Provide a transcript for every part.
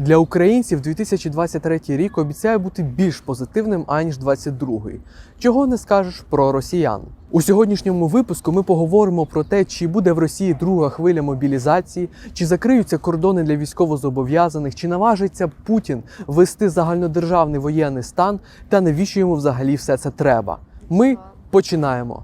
Для українців 2023 рік обіцяє бути більш позитивним аніж 22-й. Чого не скажеш про росіян? У сьогоднішньому випуску ми поговоримо про те, чи буде в Росії друга хвиля мобілізації, чи закриються кордони для військовозобов'язаних, чи наважиться Путін ввести загальнодержавний воєнний стан, та навіщо йому взагалі все це треба? Ми починаємо.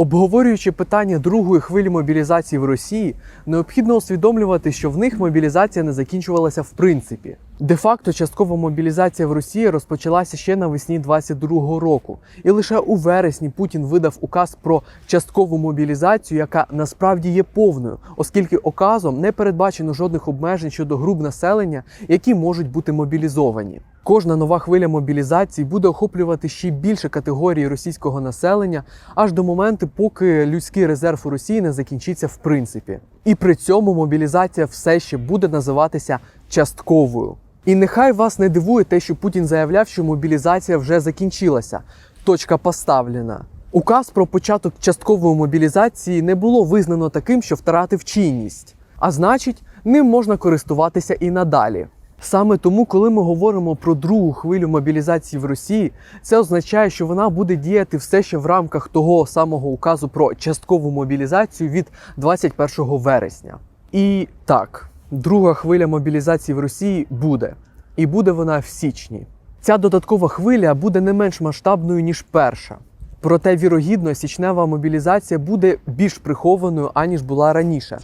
Обговорюючи питання другої хвилі мобілізації в Росії, необхідно усвідомлювати, що в них мобілізація не закінчувалася в принципі. Де-факто часткова мобілізація в Росії розпочалася ще навесні 22-го року, і лише у вересні Путін видав указ про часткову мобілізацію, яка насправді є повною, оскільки указом не передбачено жодних обмежень щодо груп населення, які можуть бути мобілізовані. Кожна нова хвиля мобілізації буде охоплювати ще більше категорій російського населення аж до моменту, поки людський резерв у Росії не закінчиться в принципі. І при цьому мобілізація все ще буде називатися частковою. І нехай вас не дивує те, що Путін заявляв, що мобілізація вже закінчилася. Точка поставлена. Указ про початок часткової мобілізації не було визнано таким, що втратив чинність, а значить, ним можна користуватися і надалі. Саме тому, коли ми говоримо про другу хвилю мобілізації в Росії, це означає, що вона буде діяти все ще в рамках того самого указу про часткову мобілізацію від 21 вересня. І так, друга хвиля мобілізації в Росії буде, і буде вона в січні. Ця додаткова хвиля буде не менш масштабною ніж перша. Проте, вірогідно, січнева мобілізація буде більш прихованою аніж була раніше,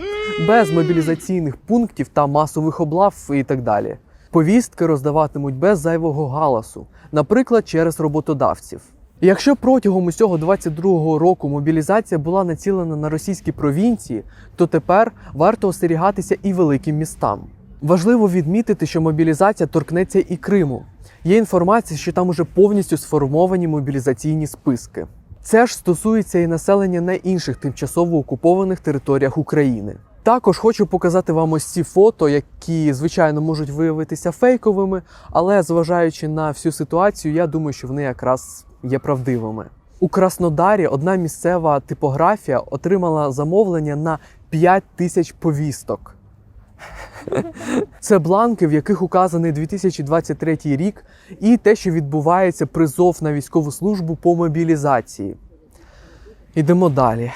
без мобілізаційних пунктів та масових облав і так далі. Повістки роздаватимуть без зайвого галасу, наприклад, через роботодавців. Якщо протягом усього 22-го року мобілізація була націлена на російські провінції, то тепер варто остерігатися і великим містам. Важливо відмітити, що мобілізація торкнеться і Криму. Є інформація, що там уже повністю сформовані мобілізаційні списки. Це ж стосується і населення на інших тимчасово окупованих територіях України. Також хочу показати вам ось ці фото, які звичайно можуть виявитися фейковими, але зважаючи на всю ситуацію, я думаю, що вони якраз є правдивими. У Краснодарі одна місцева типографія отримала замовлення на 5 тисяч повісток. Це бланки, в яких указаний 2023 рік, і те, що відбувається призов на військову службу по мобілізації. Ідемо далі.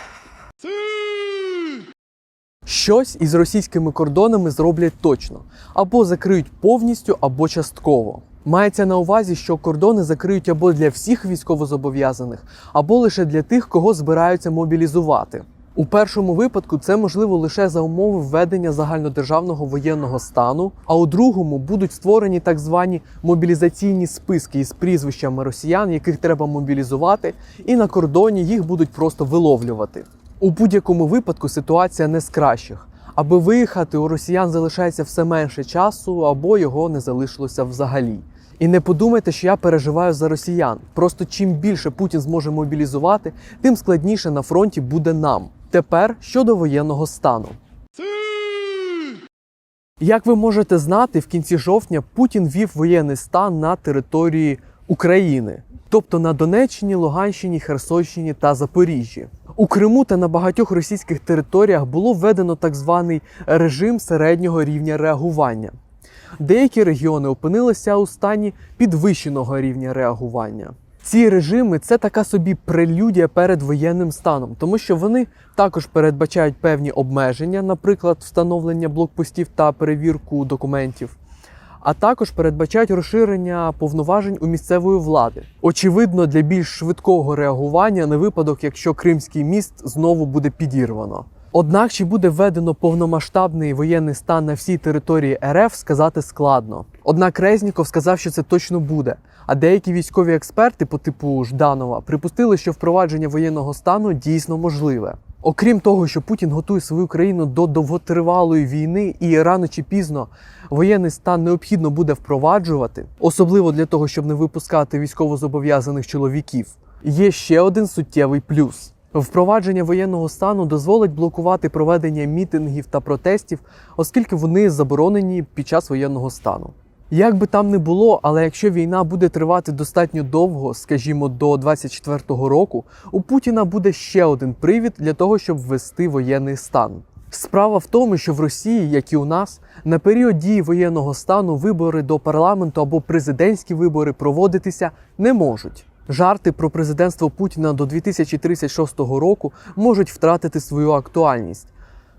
Щось із російськими кордонами зроблять точно або закриють повністю, або частково. Мається на увазі, що кордони закриють або для всіх військовозобов'язаних, або лише для тих, кого збираються мобілізувати. У першому випадку це можливо лише за умови введення загальнодержавного воєнного стану, а у другому будуть створені так звані мобілізаційні списки із прізвищами росіян, яких треба мобілізувати, і на кордоні їх будуть просто виловлювати. У будь-якому випадку ситуація не з кращих. Аби виїхати, у росіян залишається все менше часу, або його не залишилося взагалі. І не подумайте, що я переживаю за росіян. Просто чим більше Путін зможе мобілізувати, тим складніше на фронті буде нам. Тепер щодо воєнного стану. Як ви можете знати, в кінці жовтня Путін вів воєнний стан на території України, тобто на Донеччині, Луганщині, Херсонщині та Запоріжжі. У Криму та на багатьох російських територіях було введено так званий режим середнього рівня реагування. Деякі регіони опинилися у стані підвищеного рівня реагування. Ці режими це така собі прелюдія перед воєнним станом, тому що вони також передбачають певні обмеження, наприклад, встановлення блокпостів та перевірку документів, а також передбачають розширення повноважень у місцевої влади. Очевидно, для більш швидкого реагування на випадок, якщо Кримський міст знову буде підірвано. Однак, чи буде введено повномасштабний воєнний стан на всій території РФ, сказати складно. Однак Резніков сказав, що це точно буде. А деякі військові експерти по типу Жданова припустили, що впровадження воєнного стану дійсно можливе. Окрім того, що Путін готує свою країну до довготривалої війни, і рано чи пізно воєнний стан необхідно буде впроваджувати, особливо для того, щоб не випускати військовозобов'язаних чоловіків. Є ще один суттєвий плюс. Впровадження воєнного стану дозволить блокувати проведення мітингів та протестів, оскільки вони заборонені під час воєнного стану. Як би там не було, але якщо війна буде тривати достатньо довго, скажімо, до 24-го року, у Путіна буде ще один привід для того, щоб ввести воєнний стан. Справа в тому, що в Росії, як і у нас, на період дії воєнного стану вибори до парламенту або президентські вибори проводитися не можуть. Жарти про президентство Путіна до 2036 року можуть втратити свою актуальність.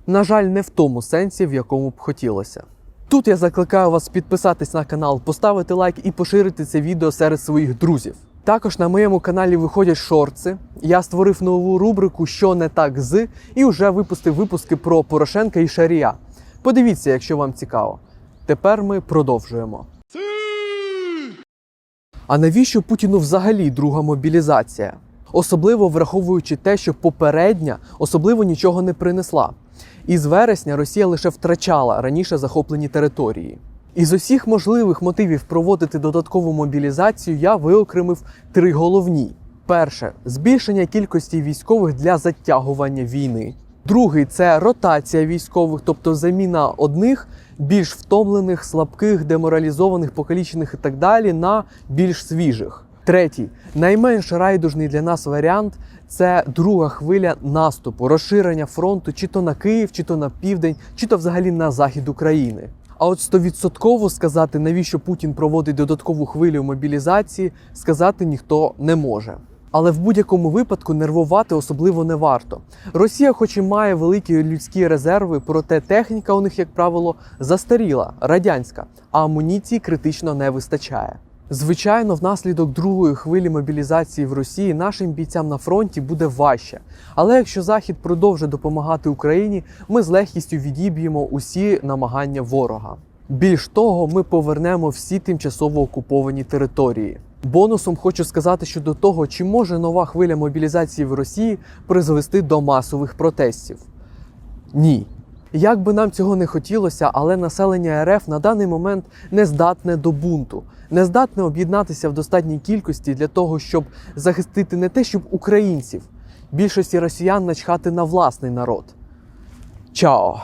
На жаль, не в тому сенсі, в якому б хотілося. Тут я закликаю вас підписатись на канал, поставити лайк і поширити це відео серед своїх друзів. Також на моєму каналі виходять шорти. Я створив нову рубрику Що не так з і вже випустив випуски про Порошенка і Шарія. Подивіться, якщо вам цікаво. Тепер ми продовжуємо. А навіщо Путіну взагалі друга мобілізація? Особливо враховуючи те, що попередня особливо нічого не принесла. Із вересня Росія лише втрачала раніше захоплені території. Із усіх можливих мотивів проводити додаткову мобілізацію я виокремив три головні: перше збільшення кількості військових для затягування війни. Другий це ротація військових, тобто заміна одних більш втомлених, слабких, деморалізованих, покалічених і так далі на більш свіжих. Третій, найменш райдужний для нас варіант це друга хвиля наступу, розширення фронту чи то на Київ, чи то на південь, чи то взагалі на захід України. А от стовідсотково сказати, навіщо Путін проводить додаткову хвилю мобілізації, сказати ніхто не може. Але в будь-якому випадку нервувати особливо не варто. Росія, хоч і має великі людські резерви, проте техніка у них, як правило, застаріла, радянська, а амуніції критично не вистачає. Звичайно, внаслідок другої хвилі мобілізації в Росії нашим бійцям на фронті буде важче. Але якщо Захід продовжить допомагати Україні, ми з легкістю відіб'ємо усі намагання ворога. Більш того, ми повернемо всі тимчасово окуповані території. Бонусом хочу сказати щодо того, чи може нова хвиля мобілізації в Росії призвести до масових протестів. Ні. Як би нам цього не хотілося, але населення РФ на даний момент не здатне до бунту, не здатне об'єднатися в достатній кількості для того, щоб захистити не те, щоб українців, більшості росіян начхати на власний народ. Чао!